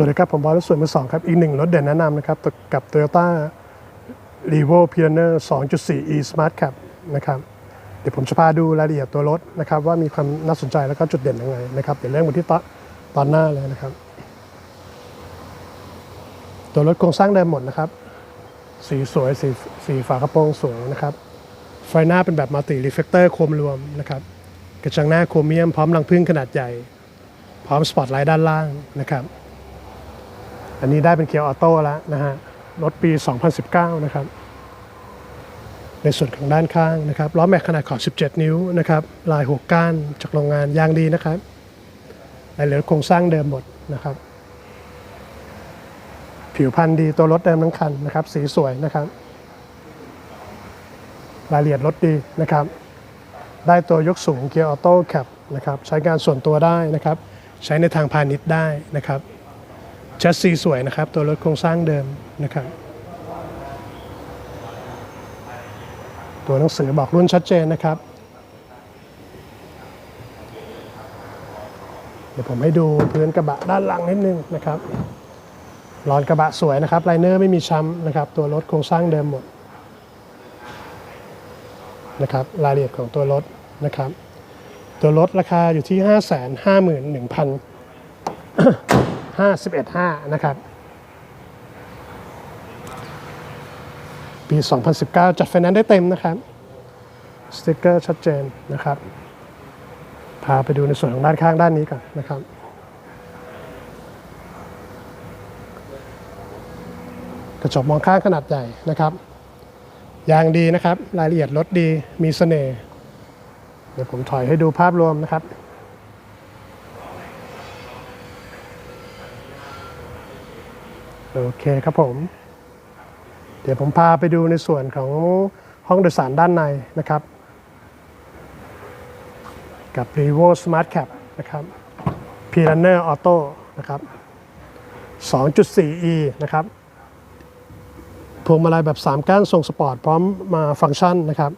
วัสดีครับ ผมบอลรถส่วนมือสองครับ อีกหนึ่งรถเด่นแนะนำนะครับ กับ Toyota r e v o p i o n e r 2.4 e Smart Cab นะครับเดี๋ยวผมจะพาดูรายละเอียดตัวรถนะครับ ว่ามีความน่าสนใจแล้วก็จุดเด่นยังไงนะครับ เดี๋ยวเริ่มกันที่ตอนตอนหน้าเลยนะครับ ตัวรถโครงสร้างเดิมหมดนะครับ สีสวยสีสีฝากระโปรงสวยนะครับ ไฟหน้าเป็นแบบมัลติรีเฟกเตอร์โครมรวมนะครับกระจังหน้าโครเมียมพร้อมรังพึ่งขนาดใหญ่ พร้อมสปอตไลท์ด้านล่างนะครับ อันนี้ได้เป็นเกียร์ออโต้แล้วนะฮะรถปี 2019 นะครับ ในส่วนของด้านข้างนะครับล้อแม็กขนาดขอบ17 นิ้วนะครับ ลายหัวก้านจากโรงงานยางดีนะครับรายเอียดโครงสร้างเดิมหมดนะครับ ผิวพรรณดีตัวรถเดิมทั้งคันนะครับ สีสวยนะครับ รายละเอียดรถดีนะครับ ได้ตัวยกสูงเกียร์ออโต้แคปนะครับ ใช้งานส่วนตัวได้นะครับ ใช้ในทางพาณิชย์ได้นะครับ ชสซีสวยนะครับ ตัวรถโครงสร้างเดิมนะครับ ตัวหนังสือบอกรุ่นชัดเจนนะครับ เดี๋ยวผมให้ดูพื้นกระบะด้านหลังนิดนึงนะครับรอนกระบะสวยนะครับไลเนอร์ไม่มีช้ำนะครับ ตัวรถโครงสร้างเดิมหมดนะครับรายละเอียดของตัวรถนะครับ ตัวรถราคาอยู่ที่ 5 5 11 5 นะครับ ปี 2019 จัดไฟแนนซ์ได้เต็มนะครับ สติกเกอร์ชัดเจนนะครับ พาไปดูในส่วนของด้านข้างด้านนี้ก่อนนะครับกระจกมองข้างขนาดใหญ่นะครับ ยางดีนะครับ รายละเอียดรถดี มีเสน่ห์ เดี๋ยวผมถอยให้ดูภาพรวมนะครับ โอเคครับผม เดี๋ยวผมพาไปดูในส่วนของห้องโดยสารด้านในนะครับ กับ r e v o Smart Cap นะครับ p r u n n e r Auto นะครับ 2.4e นะครับพวงมาลัยแบบ 3 ก้านทรงสปอร์ต พร้อมมาฟังก์ชันนะครับ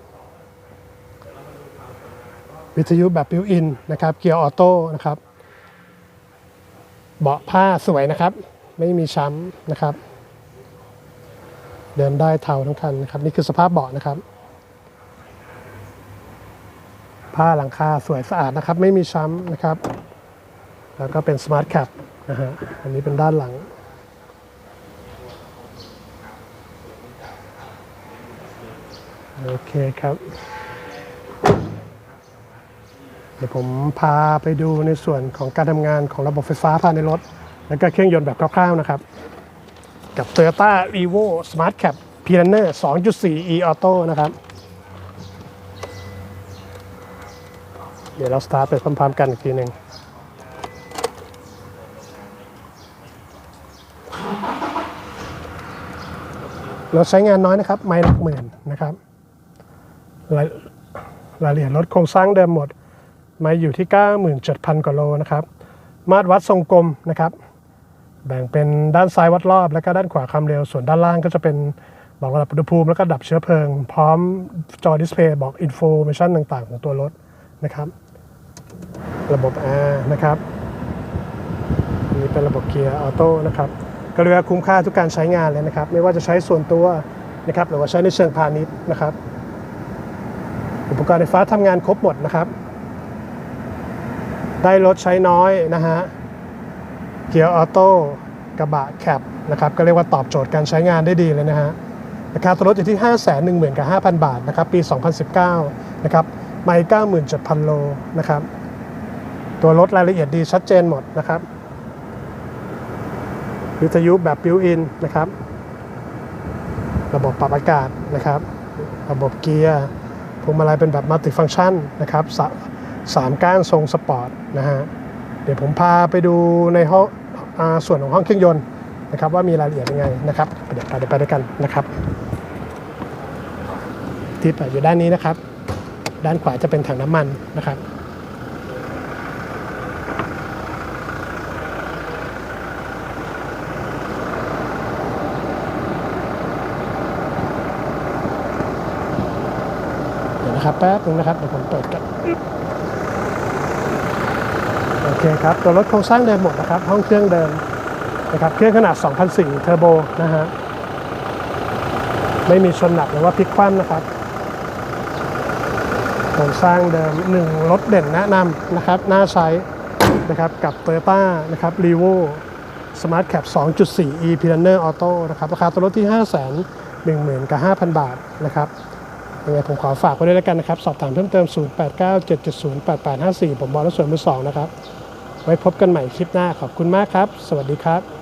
วิทยุแบบบิวอินนะครับ เกียร์ออโต้นะครับ เบาะผ้าสวยนะครับ ไม่มีช้ำนะครับ เดินได้เท่าทั้งคันนะครับนี่คือสภาพเบาะนะครับ ผ้าหลังคาสวยสะอาดนะครับ ไม่มีช้ำนะครับ แล้วก็เป็นสมาร์ทแคปนะฮะอันนี้เป็นด้านหลังโอเคครับ เดี๋ยวผมพาไปดูในส่วนของการทำงานของระบบไฟฟ้าภายในรถ แล้วก็เครื่องยนต์แบบคร่าวๆนะครับ กับ Toyota Evo Smart Cap p i a n e r 2.4 e Auto นะครับ เดี๋ยวเราสตาร์ทไปพร้อมๆกันอีกทีหนึ่งเราใช้งานน้อยนะครับ ไม่หลักหมื่นนะครับรายรายละเอียดรถโครงสร้างเดิมหมด มาอยู่ที่ 97,000 กว่าโลนะครับ มาตรวัดทรงกลมนะครับ แบ่งเป็นด้านซ้ายวัดรอบ แล้วก็ด้านขวาความเร็ว ส่วนด้านล่างก็จะเป็นบอกระดับอุณหภูมิ แล้วก็ดับเชื้อเพลิง พร้อมจอดิสเพย์บอกอินโฟเมชันต่างๆ ของตัวรถนะครับ ระบบแอร์นะครับนี้เป็นระบบเกียร์ออโต้นะครับก็เรียกว่าคุ้มค่าทุกการใช้งานเลยนะครับ ไม่ว่าจะใช้ส่วนตัวนะครับหรือว่าใช้ในเชิงพาณิชย์นะครับ อุปกรณ์ไฟฟ้าทำงานครบหมดนะครับ ได้รถใช้น้อยนะฮะ เกียร์ออโต้กระบะแคปนะครับก็เรียกว่าตอบโจทย์การใช้งานได้ดีเลยนะฮะราคาตัวรถอยู่ที่ 5 1 0 0 0 0กับ5,000 บาทนะครับปี 2019 นะครับไม่97,000 โลนะครับตัวรถรายละเอียดดีชัดเจนหมดนะครับวิทยุแบบบิวอินนะครับ ระบบปรับอากาศนะครับ ระบบเกียร์พวงมาลัยเป็นแบบมัลติฟังก์ชันนะครับสาสามก้านทรงสปอร์ตนะฮะ เดี๋ยวผมพาไปดูในห้องอส่วนของห้องเครื่องยนต์นะครับว่ามีรายละเอียดยังไงนะครับเดี๋ยวไปเดี๋ยวไปด้วยกันนะครับ ที่เปิดอยู่ด้านนี้นะครับ ด้านขวาจะเป็นถังน้ำมันนะครับเดี๋ยวนะครับแป๊บนึงนะครับเดี๋ยวผมเปิดกัน โอเคครับ ตัวรถโครงสร้างเดิมหมดนะครับ ห้องเครื่องเดิมนะครับ เครื่องขนาด 2,004 เทอร์โบนะฮะ ไม่มีชนหนักหรือว่าพลิกคว่ำนะครับโครงสร้างเดิมหนึ่งรถเด่นแนะนำนะครับน่าใช้นะครับกับ Toyota นะครับ r e v o Smart Cap 2.4 e p l a n n e r Auto นะครับ ราคาตัวรถที่ 5 1 0 0 0 0กับ 5,000 บาทนะครับ ยังไงผมขอฝากไว้ด้วยแล้วกันนะครับ สอบถามเพิ่มเติม 0897708854 ผมบอลและส่วนมือสองนะครับ ไว้พบกันใหม่คลิปหน้าขอบคุณมากครับ สวัสดีครับ